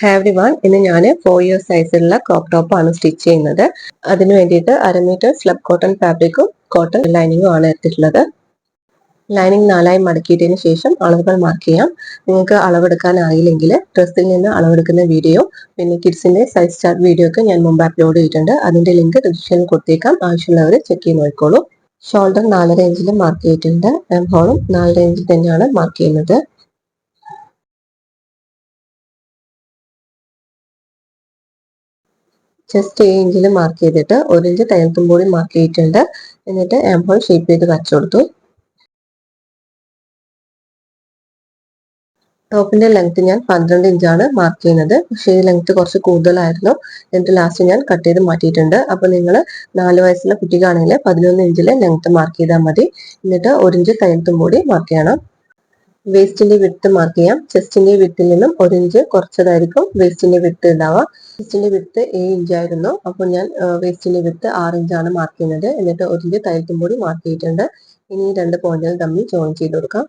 Hi every one ഇന്ന് ഞാൻ four year സൈസിലുള്ള ക്രോപ്പ് ടോപ്പ് ആണ് സ്റ്റിച്ച് ചെയ്യുന്നത്. അതിന് വേണ്ടിയിട്ട് അരമീറ്റർ സ്ലബ് കോട്ടൺ ഫാബ്രിക്കും കോട്ടൺ ലൈനിങ്ങും ആണ് എടുത്തിട്ടുള്ളത്. ലൈനിങ് നാലായി മടക്കിയിട്ടതിന് ശേഷം അളവുകൾ മാർക്ക് ചെയ്യാം. നിങ്ങൾക്ക് അളവെടുക്കാൻ അറിയില്ലെങ്കിൽ ഡ്രസ്സിൽ നിന്ന് അളവെടുക്കുന്ന വീഡിയോ പിന്നെ കിഡ്സിന്റെ സൈസ് ചാർട്ട് വീഡിയോ ഒക്കെ ഞാൻ മുമ്പ് അപ്ലോഡ് ചെയ്തിട്ടുണ്ട്. അതിന്റെ ലിങ്ക് ഡിസ്ക്രിപ്ഷനിൽ കൊടുത്തേക്കാം. ആവശ്യമുള്ളവർ ചെക്ക് ചെയ്ത് നോക്കിക്കോളൂ. ഷോൾഡർ നാലര ഇഞ്ചിൽ മാർക്ക് ചെയ്തിട്ടുണ്ട്. എം ഹോളും നാലര ഇഞ്ചിൽ തന്നെയാണ് മാർക്ക് ചെയ്യുന്നത്. ചെസ്റ്റ് ഏ ഇഞ്ചിൽ മാർക്ക് ചെയ്തിട്ട് ഒരു ഇഞ്ച് തയ്യൽത്തും കൂടി മാർക്ക് ചെയ്തിട്ടുണ്ട്. എന്നിട്ട് ഹോൾ ഷേപ്പ് ചെയ്ത് വരച്ചു കൊടുത്തു. ടോപ്പിന്റെ ലെങ്ത് ഞാൻ പന്ത്രണ്ട് ഇഞ്ചാണ് മാർക്ക് ചെയ്യുന്നത്. പക്ഷേ ഈ ലെങ്ത് കുറച്ച് കൂടുതലായിരുന്നു. എന്നിട്ട് ലാസ്റ്റ് ഞാൻ കട്ട് ചെയ്ത് മാറ്റിയിട്ടുണ്ട്. അപ്പൊ നിങ്ങൾ നാല് വയസ്സുള്ള കുട്ടിക്കാണെങ്കിൽ പതിനൊന്ന് ഇഞ്ചിലെ ലെങ്ത് മാർക്ക് ചെയ്താൽ മതി. എന്നിട്ട് ഒരു ഇഞ്ച് തയ്യൽത്തും കൂടി മാർക്ക് ചെയ്യണം. വേസ്റ്റിന്റെ വിട്ട് മാർക്ക് ചെയ്യാം ചെസ്റ്റിന്റെ വിട്ടിൽ നിന്നും ഒരു ഇഞ്ച് കുറച്ചതായിരിക്കും വേസ്റ്റിന്റെ വിട്ട് ഉണ്ടാവുക ചെസ്റ്റിന്റെ വിട്ട് ഏഴ് ഇഞ്ച് ആയിരുന്നു. അപ്പോൾ ഞാൻ വേസ്റ്റിന്റെ വിട്ട് ആറ് ഇഞ്ചാണ് മാർക്ക് ചെയ്യുന്നത്. എന്നിട്ട് ഒരു ഇഞ്ച് തയ്യൽത്തും കൂടി മാർക്ക് ചെയ്തിട്ടുണ്ട്. ഇനി രണ്ട് പോയിന്റുകൾ തമ്മിൽ ജോയിൻ ചെയ്ത് കൊടുക്കാം.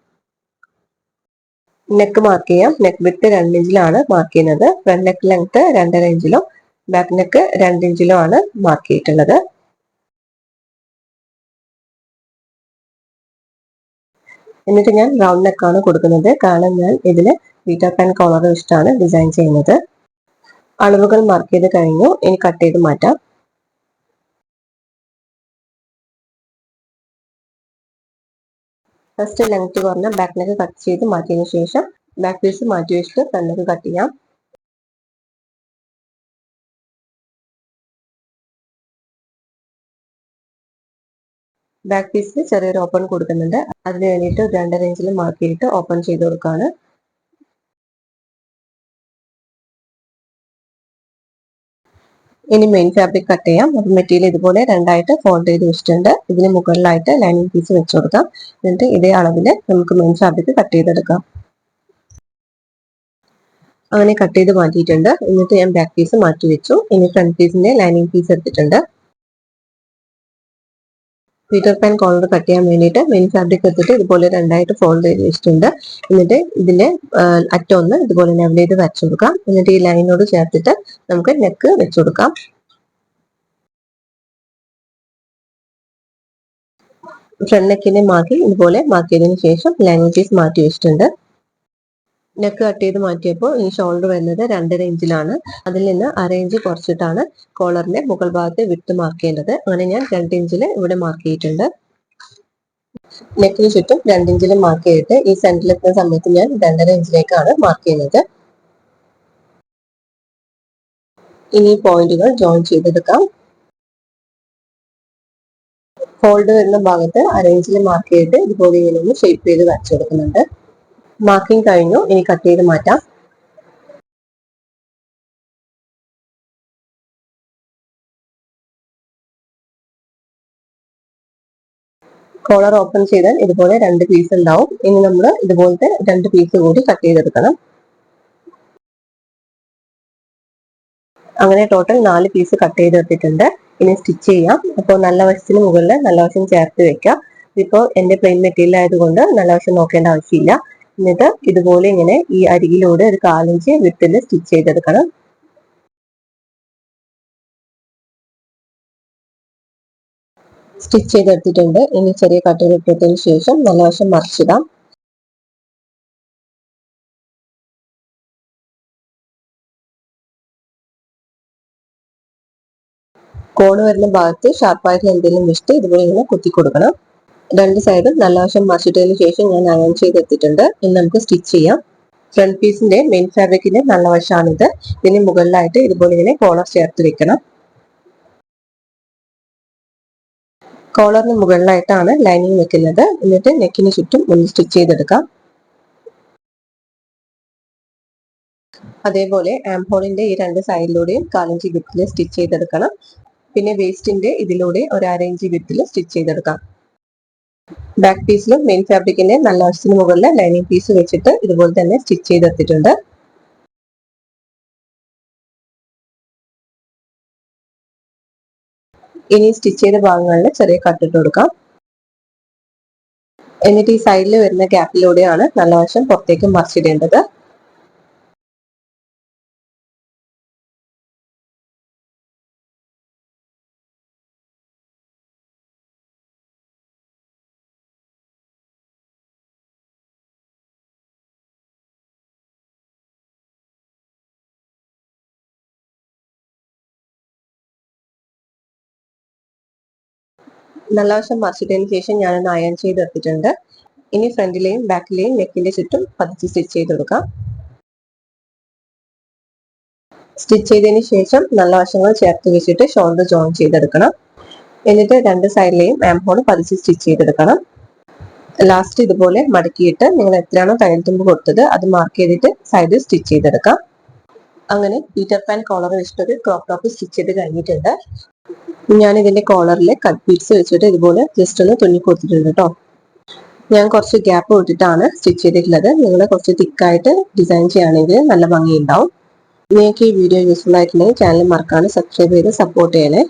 നെക്ക് മാർക്ക് ചെയ്യാം. നെക്ക് വിട്ട് രണ്ട് ഇഞ്ചിലാണ് മാർക്ക് ചെയ്യുന്നത്. ഫ്രണ്ട് നെക്ക് ലെങ്ത് രണ്ടര ഇഞ്ചിലും ബാക്ക് നെക്ക് രണ്ട് ഇഞ്ചിലും ആണ് മാർക്ക് ചെയ്തിട്ടുള്ളത്. എന്നിട്ട് ഞാൻ റൗണ്ട് നെക്കാണ് കൊടുക്കുന്നത്. കാരണം ഞാൻ ഇതിൽ പീറ്റർ പാൻ കോളർ വെച്ചിട്ടാണ് ഡിസൈൻ ചെയ്യുന്നത്. അളവുകൾ മാർക്ക് ചെയ്ത് കഴിഞ്ഞു. ഇനി കട്ട് ചെയ്ത് മാറ്റാം. ഫസ്റ്റ് ലെങ്ത് കുറഞ്ഞ ബാക്ക് നെക്ക് കട്ട് ചെയ്ത് മാറ്റിയതിനു ശേഷം ബാക്ക് പീസ് മാറ്റി വെച്ചിട്ട് ഫ്രണ്ട് നെക്ക് കട്ട് ചെയ്യാം. ബാക്ക് പീസിൽ ചെറിയൊരു ഓപ്പൺ കൊടുക്കുന്നുണ്ട്. അതിന് വേണ്ടിയിട്ട് രണ്ടര ഇഞ്ചിൽ മാർക്ക് ചെയ്തിട്ട് ഓപ്പൺ ചെയ്ത് കൊടുക്കുകയാണ് ഇനി മെയിൻ ഫാബ്രിക് കട്ട് ചെയ്യാം. അപ്പം മെറ്റീരിയൽ ഇതുപോലെ രണ്ടായിട്ട് ഫോൾഡ് ചെയ്ത് വെച്ചിട്ടുണ്ട്. ഇതിന് മുകളിലായിട്ട് ലൈനിങ് പീസ് വെച്ച് കൊടുക്കാം. എന്നിട്ട് ഇതേ അളവിൽ നമുക്ക് മെയിൻ ഫാബ്രിക് കട്ട് ചെയ്തെടുക്കാം. അങ്ങനെ കട്ട് ചെയ്ത് മാറ്റിയിട്ടുണ്ട്. എന്നിട്ട് ഞാൻ ബാക്ക് പീസ് മാറ്റി വെച്ചു. ഇനി ഫ്രണ്ട് പീസിന്റെ ലൈനിങ് പീസ് എടുത്തിട്ടുണ്ട്. പീറ്റർ പാൻ കോളർ കട്ട് ചെയ്യാൻ വേണ്ടിയിട്ട് മെയിൻ ഫാബ്രിക് എടുത്തിട്ട് ഇതുപോലെ രണ്ടായിട്ട് ഫോൾഡ് ചെയ്ത് വെച്ചിട്ടുണ്ട്. എന്നിട്ട് ഇതിന്റെ അറ്റം ഒന്ന് ഇതുപോലെ ലെവൽ ചെയ്ത് വരച്ചു കൊടുക്കാം. എന്നിട്ട് ഈ ലൈനോട് ചേർത്തിട്ട് നമുക്ക് നെക്ക് വെച്ചു കൊടുക്കാം. ഫ്രണ്ട് നെക്കിനെ മാറ്റി ഇതുപോലെ മാറ്റിയതിനു ശേഷം ലൈനിങ് മാറ്റി വെച്ചിട്ടുണ്ട്. നെക്ക് കട്ട് ചെയ്ത് മാറ്റിയപ്പോൾ ഈ ഷോൾഡർ വരുന്നത് രണ്ടര ഇഞ്ചിലാണ്. അതിൽ നിന്ന് അര ഇഞ്ച് കുറച്ചിട്ടാണ് കോളറിന്റെ മുകൾ ഭാഗത്ത് വിട്ട് മാർക്ക് ചെയ്യേണ്ടത്. അങ്ങനെ ഞാൻ രണ്ട് ഇഞ്ചിൽ ഇവിടെ മാർക്ക് ചെയ്തിട്ടുണ്ട്. നെക്കിന് ചുറ്റും രണ്ട് ഇഞ്ചിൽ മാർക്ക് ചെയ്തിട്ട് ഈ സെന്ററിൽ എത്തുന്ന സമയത്ത് ഞാൻ രണ്ടര ഇഞ്ചിലേക്കാണ് മാർക്ക് ചെയ്യുന്നത്. ഇനി പോയിന്റുകൾ ജോയിൻ ചെയ്തെടുക്കാം. ഫോൾഡ് വരുന്ന ഭാഗത്ത് അര ഇഞ്ചിൽ മാർക്ക് ചെയ്തിട്ട് ഇതുപോലെ ഇങ്ങനെ ഒന്ന് ഷേപ്പ് ചെയ്ത് വരച്ചു കൊടുക്കുന്നുണ്ട് മാർക്കിംഗ് കഴിഞ്ഞു. ഇനി കട്ട് ചെയ്ത് മാറ്റാം. കോളർ ഓപ്പൺ ചെയ്താൽ ഇതുപോലെ രണ്ട് പീസ് ഉണ്ടാവും. ഇനി നമ്മൾ ഇതുപോലത്തെ രണ്ട് പീസ് കൂടി കട്ട് ചെയ്തെടുക്കണം. അങ്ങനെ ടോട്ടൽ നാല് പീസ് കട്ട് ചെയ്തെടുത്തിട്ടുണ്ട്. ഇനി സ്റ്റിച്ച് ചെയ്യാം. അപ്പോൾ നല്ല വശത്തിന് മുകളിൽ നല്ല വശം ചേർത്ത് വെക്കാം. ഇതിപ്പോൾ എന്റെ പ്ലെയിൻ മെറ്റീരിയൽ ആയതുകൊണ്ട് നല്ല വശം നോക്കേണ്ട ആവശ്യമില്ല. എന്നിട്ട് ഇതുപോലെ ഇങ്ങനെ ഈ അരികിലൂടെ ഒരു കാലിഞ്ച് വിട്ടിൽ സ്റ്റിച്ച് ചെയ്തെടുക്കണം. സ്റ്റിച്ച് ചെയ്തെടുത്തിട്ടുണ്ട്. ഇനി ചെറിയ കട്ടർ ശേഷം നല്ല വശം മറിച്ചിടാം. കോണ് വരുന്ന ഭാഗത്ത് ഷാർപ്പായിട്ട് എന്തെങ്കിലും വെച്ചിട്ട് ഇതുപോലെ ഇങ്ങനെ കുത്തി കൊടുക്കണം. രണ്ട് സൈഡും നല്ല വശം മറിച്ചിട്ടതിന് ശേഷം ഞാൻ അയൺ ചെയ്തെത്തിയിട്ടുണ്ട് ഇനി നമുക്ക് സ്റ്റിച്ച് ചെയ്യാം. ഫ്രണ്ട് പീസിന്റെ മെയിൻ ഫാബ്രിക്കിന്റെ നല്ല വശമാണിത് ഇതിന് മുകളിലായിട്ട് ഇതുപോലെ ഇങ്ങനെ കോളർ ചേർത്ത് വെക്കണം. കോളറിന് മുകളിലായിട്ടാണ് ലൈനിങ് വെക്കുന്നത്. എന്നിട്ട് നെക്കിന് ചുറ്റും ഒന്ന് സ്റ്റിച്ച് ചെയ്തെടുക്കാം. അതേപോലെ ആംഹോളിന്റെ ഈ രണ്ട് സൈഡിലൂടെയും കാലഞ്ചി വിത്തിൽ സ്റ്റിച്ച് ചെയ്തെടുക്കണം. പിന്നെ വേസ്റ്റിന്റെ ഇതിലൂടെ ഒരു അരയിഞ്ച് വിത്തിൽ സ്റ്റിച്ച് ചെയ്തെടുക്കാം. ബാക്ക് പീസിലും മെയിൻ ഫാബ്രിക്കിന്റെ നല്ല വശത്തിന് മുകളിൽ ലൈനിങ് പീസ് വെച്ചിട്ട് ഇതുപോലെ തന്നെ സ്റ്റിച്ച് ചെയ്തെടുത്തിട്ടുണ്ട്. ഇനി സ്റ്റിച്ച് ചെയ്ത ഭാഗങ്ങളിൽ ചെറിയ കട്ടിട്ട് കൊടുക്കാം. എന്നിട്ട് ഈ സൈഡിൽ വരുന്ന ഗ്യാപ്പിലൂടെയാണ് നല്ല വശം പുറത്തേക്ക് മറിച്ചിടേണ്ടത്. നല്ല വശം മറിച്ചിട്ടതിന് ശേഷം ഞാനൊന്ന് അയൺ ചെയ്തെടുത്തിട്ടുണ്ട് ഇനി ഫ്രണ്ടിലെയും ബാക്കിലെയും നെക്കിന്റെ ചുറ്റും പതിച്ച് സ്റ്റിച്ച് ചെയ്ത് കൊടുക്കാം. സ്റ്റിച്ച് ചെയ്തതിന് ശേഷം നല്ല വശങ്ങൾ ചേർത്ത് വെച്ചിട്ട് ഷോൾഡർ ജോയിൻ ചെയ്തെടുക്കണം. എന്നിട്ട് രണ്ട് സൈഡിലെയും ആം ഹോൾ പതിച്ച് സ്റ്റിച്ച് ചെയ്തെടുക്കണം. ലാസ്റ്റ് ഇതുപോലെ മടക്കിയിട്ട് നിങ്ങൾ എത്രയാണോ തയ്യൽ തുമ്പ് കൊടുത്തത് അത് മാർക്ക് ചെയ്തിട്ട് സൈഡിൽ സ്റ്റിച്ച് ചെയ്തെടുക്കാം. അങ്ങനെ പീറ്റർ പാൻ കോളർ വെച്ചിട്ടൊരു ക്രോപ്പ് ടോപ്പ് സ്റ്റിച്ച് ചെയ്ത് കഴിഞ്ഞിട്ടുണ്ട്. ഞാൻ ഇതിന്റെ കോളറിൽ കട്ട് പീസ് വെച്ചിട്ട് ഇതുപോലെ ജസ്റ്റ് ഒന്ന് തുന്നി കൊടുത്തിട്ടുണ്ട് കേട്ടോ ഞാൻ കുറച്ച് ഗ്യാപ്പ് വിട്ടിട്ടാണ് സ്റ്റിച്ച് ചെയ്തിട്ടുള്ളത്. നിങ്ങൾ കുറച്ച് തിക്കായിട്ട് ഡിസൈൻ ചെയ്യുകയാണെങ്കിൽ നല്ല ഭംഗിയുണ്ടാവും. നിങ്ങൾക്ക് ഈ വീഡിയോ യൂസ്ഫുൾ ആയിട്ടുണ്ടെങ്കിൽ ചാനൽ മറക്കാണ്ട് സബ്സ്ക്രൈബ് ചെയ്ത് സപ്പോർട്ട് ചെയ്യണേ.